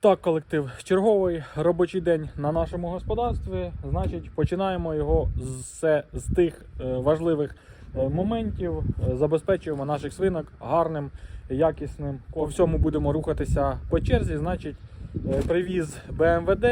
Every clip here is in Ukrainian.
Так, колектив, черговий робочий день на нашому господарстві. Значить, починаємо його з, з тих е, важливих е, моментів. Забезпечуємо наших свинок гарним, якісним. По всьому будемо рухатися по черзі. Значить, е, привіз БМВД,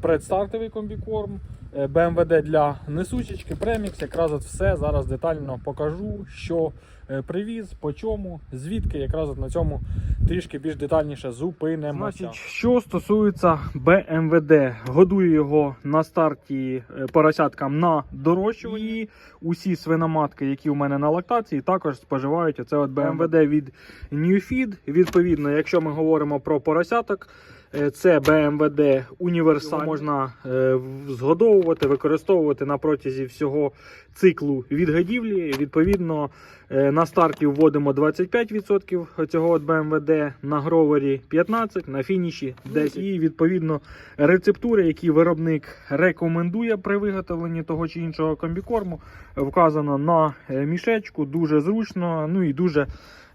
предстартовий комбікорм, БМВД для несучечки, премікс. Якраз от все зараз детально покажу, що е, привіз, по чому, звідки. Якраз от на цьому трішки більш детальніше зупинимося. Значить, що стосується БМВД, годую його на старті е, поросяткам на дорощуванні. Усі свиноматки, які у мене на лактації, також споживають оце от БМВД від Newfeed. Відповідно, якщо ми говоримо про поросяток. Е, Це БМВД універсал можна е, згодовувати, використовувати на протязі всього циклу відгодівлі. Відповідно, е, на старті вводимо 25% цього от БМВД, на гровері 15%, на фініші 10%. І відповідно рецептури, які виробник рекомендує при виготовленні того чи іншого комбікорму, вказано на е, мішечку, дуже зручно, ну і дуже.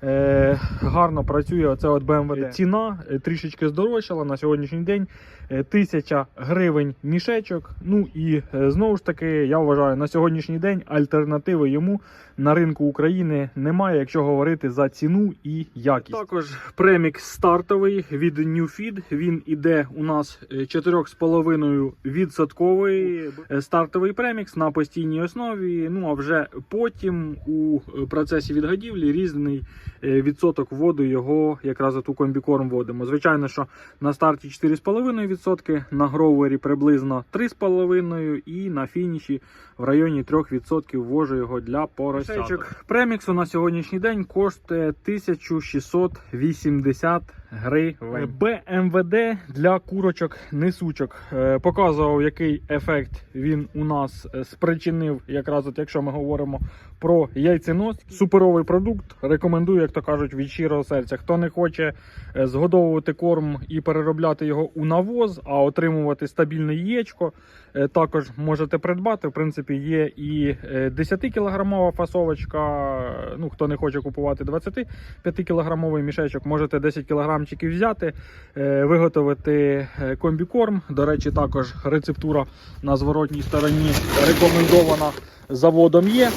Е, гарно працює оце от BMW. Ціна е, трішечки здорожчала на сьогоднішній день. е, 1000 гривень мішечок. Ну і знову ж таки, я вважаю, на сьогоднішній день альтернативи йому на ринку України немає, якщо говорити за ціну і якість. Також премікс стартовий від Newfeed. Він іде у нас е, 4,5 відсотковий е, стартовий премікс на постійній основі. Ну а вже потім у е, процесі відгодівлі різний е, відсоток вводу його якраз от у комбікорм вводимо. Звичайно, що на старті 4,5%, на гровері приблизно 3,5% і на фініші в районі 3% ввожу його для поросяток. Преміксу на сьогоднішній день коштує 1680 гривень. БМВД для курочок несучок. Е, Показував, який ефект він у нас е, спричинив, якраз от якщо ми говоримо про яйценос. Суперовий продукт. Рекомендую, як то кажуть, від щирого серця. Хто не хоче е, згодовувати корм і переробляти його у навоз, а отримувати стабільне яєчко, е, також можете придбати. В принципі, є і 10 кілограмова фасовочка. Ну, хто не хоче купувати 25 кілограмовий мішечок, можете 10 кілограмчиків взяти, е, виготовити е, комбікорм. До речі, також рецептура на зворотній стороні рекомендована заводом є.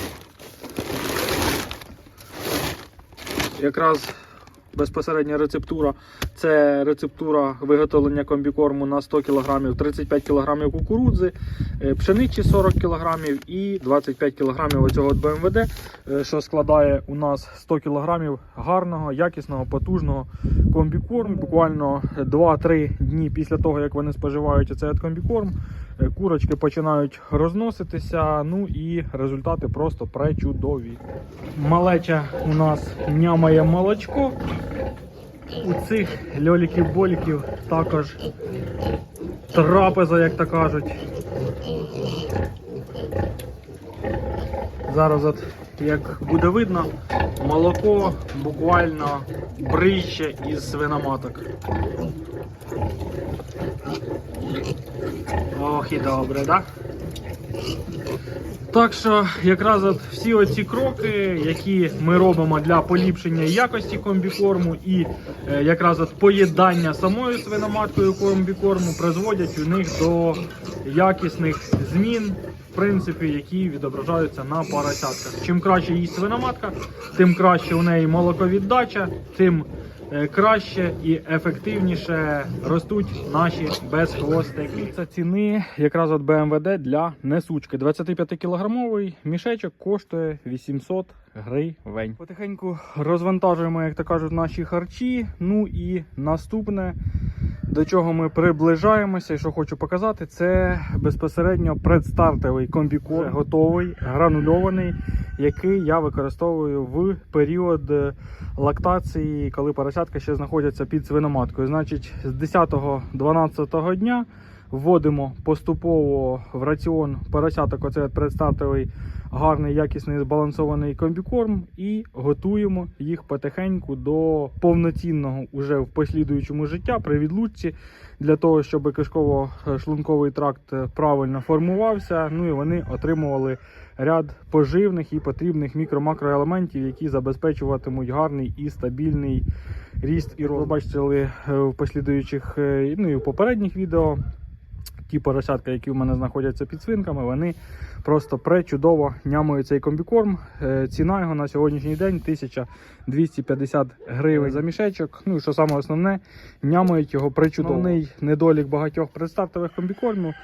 Якраз безпосередня рецептура це рецептура виготовлення комбікорму на 100 кг, 35 кг кукурудзи, пшениці 40 кг і 25 кг оцього БМВД, е, що складає у нас 100 кг гарного, якісного, потужного комбікорму. Буквально 2-3 дні після того, як вони споживають оцей от комбікорм, курочки починають розноситися. Ну і результати просто пречудові. Малеча у нас нямає молочко. У цих льоліків-боліків також трапеза, як то кажуть. Зараз, от, як буде видно, молоко буквально брище із свиноматок. Ох і добре, так? Да? Так що якраз от всі оці кроки, які ми робимо для поліпшення якості комбікорму і е, якраз от поєднання самою свиноматкою комбікорму призводять у них до якісних змін, в принципі, які відображаються на поросятках. Чим краще їсть свиноматка, тим краще у неї молоковіддача, тим е, краще і ефективніше ростуть наші безхвостики. Це ціни якраз от БМВД для несучки. 25-кілограмовий мішечок коштує 800 гривень. Потихеньку розвантажуємо, як то кажуть, наші харчі. Ну і наступне. До чого ми приближаємося, і що хочу показати, це безпосередньо предстартовий комбікорм, готовий, гранульований, який я використовую в період е, лактації, коли поросятка ще знаходяться під свиноматкою. Значить, з 10-12 дня вводимо поступово в раціон поросяток, оцей предстартовий гарний, якісний збалансований комбікорм і готуємо їх потихеньку до повноцінного уже в послідуючому життя при відлучці для того, щоб кишково-шлунковий тракт правильно формувався. Ну і вони отримували ряд поживних і потрібних мікро-макроелементів, які забезпечуватимуть гарний і стабільний ріст і розвиток. Е, в послідуючих е, ну і в попередніх відео. Ті поросятка, які в мене знаходяться під свинками, вони просто пречудово нямують цей комбікорм. Е, Ціна його на сьогоднішній день 1250 гривень за мішечок. Ну і що саме основне, нямують його причудово. Основний недолік багатьох предстартових комбікормів,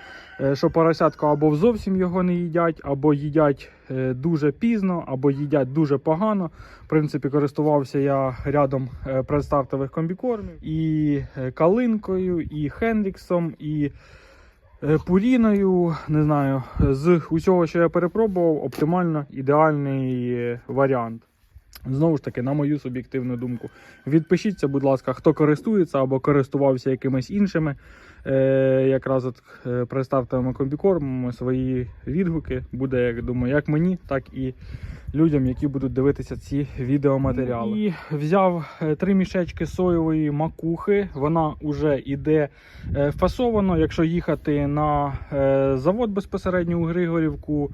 е, що поросятка або зовсім його не їдять, або їдять е, дуже пізно, або їдять дуже погано. В принципі, користувався я рядом предстартових комбікормів і калинкою, і хендріксом, і пуріною. Не знаю, з усього, що я перепробував, оптимально ідеальний е, варіант. Знову ж таки, на мою суб'єктивну думку. Відпишіться, будь ласка, хто користується або користувався якимись іншими. Е, якраз от представте комбікорм свої відгуки буде, як думаю, як мені, так і людям, які будуть дивитися ці відеоматеріали. І взяв е, три мішечки соєвої макухи. Вона вже йде е, фасовано. Якщо їхати на е, завод безпосередньо у Григорівку.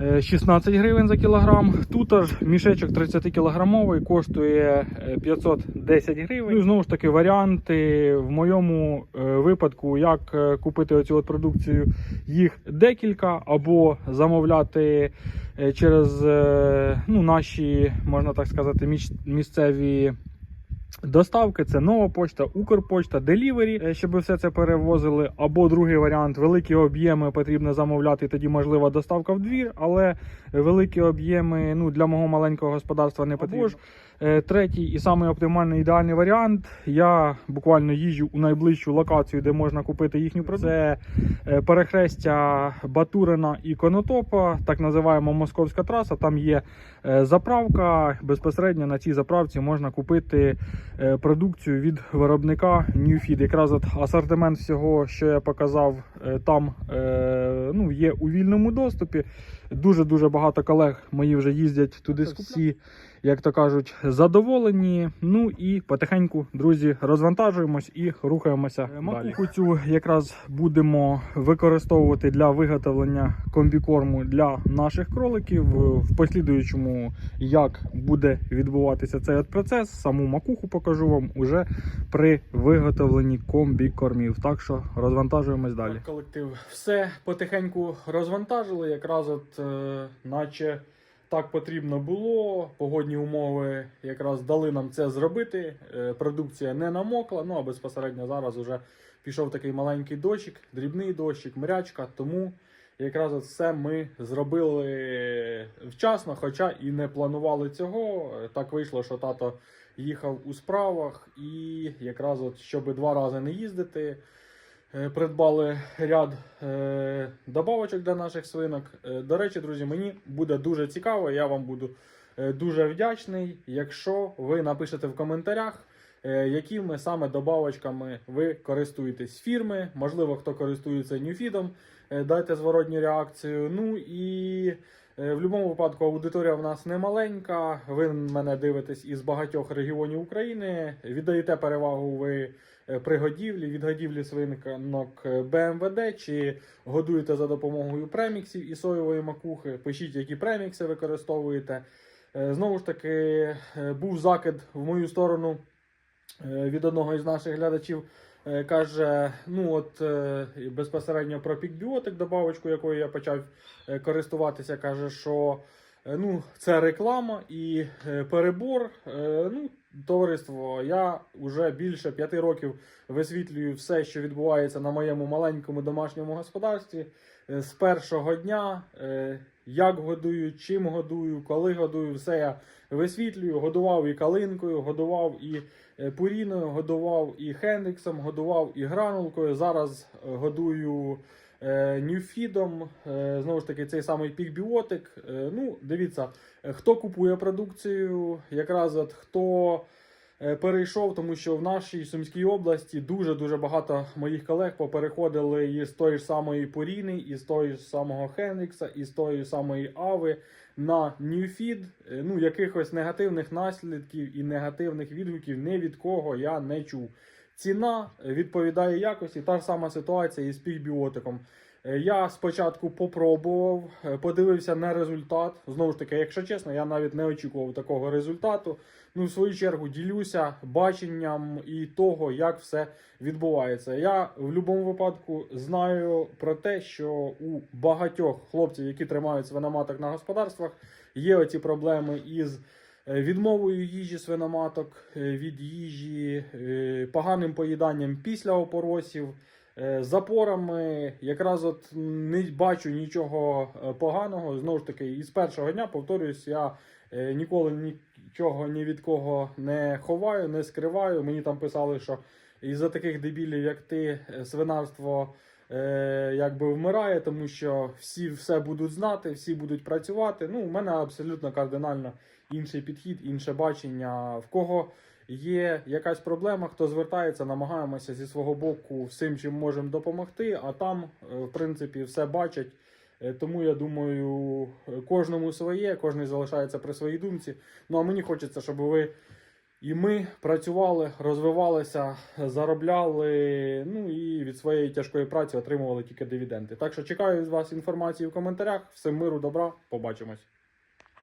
Е, 16 гривень за кілограм. Тут аж мішечок 30 кілограмовий коштує е, 510 гривень. Ну і знову ж таки варіанти в моєму е, випадку, як е, купити оцю от продукцію, їх декілька, або замовляти е, через е, ну, наші, можна так сказати, місцеві. Доставки це нова почта, Укрпочта, Делівері, е, щоб все це перевозили. Або другий варіант великі об'єми потрібно замовляти, тоді можлива доставка в двір, але великі об'єми ну, для мого маленького господарства не потрібно. Е, третій і самий оптимальний ідеальний варіант. Я буквально їжджу у найближчу локацію, де можна купити їхню продукцію. Це е, перехрестя Батурина і Конотопа, так називаємо Московська траса. Там є е, заправка. Безпосередньо на цій заправці можна купити продукцію від виробника Newfeed. Якраз от асортимент всього, що я показав, там ну, є у вільному доступі. Дуже дуже багато колег мої вже їздять туди. Всі, як то кажуть, задоволені. Ну і потихеньку, друзі, розвантажуємось і рухаємося. Далі. Макуху цю якраз будемо використовувати для виготовлення комбікорму для наших кроликів. В послідуючому, як буде відбуватися цей от процес, саму макуху покажу вам уже при виготовленні комбікормів. Так що розвантажуємось далі. Колектив все потихеньку розвантажили, якраз от е, наче так потрібно було. Погодні умови якраз дали нам це зробити. Е, Продукція не намокла. Ну а безпосередньо зараз вже пішов такий маленький дощик, дрібний дощик, мрячка. Тому якраз от все ми зробили вчасно, хоча і не планували цього. Е, Так вийшло, що тато їхав у справах, і якраз от щоб два рази не їздити. Е, Придбали ряд е, добавочок для наших свинок. Е, До речі, друзі, мені буде дуже цікаво. Я вам буду дуже вдячний, якщо ви напишете в коментарях, якими саме добавочками ви користуєтесь фірми. Можливо, хто користується Ньюфідом, дайте зворотню реакцію. Ну і в будь-якому випадку аудиторія в нас не маленька. Ви мене дивитесь із багатьох регіонів України. Віддаєте перевагу ви при годівлі, від годівлі свинок е, БМВД чи годуєте за допомогою преміксів і соєвої макухи. Пишіть, які премікси використовуєте. Е, Знову ж таки, е, був закид в мою сторону е, від одного із наших глядачів. Е, Каже, ну от е, безпосередньо про пікбіотик, добавочку, якою я почав е, користуватися, каже, що е, ну, це реклама і е, перебор. Е, Ну, товариство, я вже більше п'яти років висвітлюю все, що відбувається на моєму маленькому домашньому господарстві. Е, З першого дня, е, як годую, чим годую, коли годую, все я висвітлюю. Годував і калинкою, годував і е, пуріною, годував і хендріксом, годував і гранулкою. Зараз е, годую е, ньюфідом. Е, Знову ж таки, цей самий пікбіотик. Е, Ну, дивіться, е, хто купує продукцію, якраз от хто е, перейшов, тому що в нашій Сумській області дуже дуже багато моїх колег попереходили із тої ж самої Поріни, із тої ж самого Хенрікса, із тої самої Ави на. Е, Ну, якихось негативних наслідків і негативних відгуків ні від кого я не чув. Ціна відповідає якості. Та ж сама ситуація із пігбіотиком. Е, Я спочатку попробував, е, подивився на результат. Знову ж таки, якщо чесно, я навіть не очікував такого результату. Ну, в свою чергу, ділюся баченням і того, як все відбувається. Я в будь-якому випадку знаю про те, що у багатьох хлопців, які тримають свиноматок на господарствах, є оці проблеми із відмовою їжі свиноматок е, від їжі, е, поганим поїданням після опоросів. Е, Запорами якраз от не бачу нічого е, поганого. Знову ж таки, із першого дня повторюсь, я е, ніколи нічого ні від кого не ховаю, не скриваю. Мені там писали, що із-за таких дебілів, як ти, е, свинарство е, якби вмирає, тому що всі все будуть знати, всі будуть працювати. Ну, у мене абсолютно кардинально інший підхід, інше бачення. В кого є якась проблема, хто звертається, намагаємося зі свого боку всім, чим можемо допомогти, а там, е, в принципі, все бачать. Е, Тому я думаю, кожному своє, кожен залишається при своїй думці. Ну а мені хочеться, щоб ви і ми працювали, розвивалися, заробляли. Ну і від своєї тяжкої праці отримували тільки дивіденди. Так що чекаю від вас інформації в коментарях. Всім миру, добра, побачимось.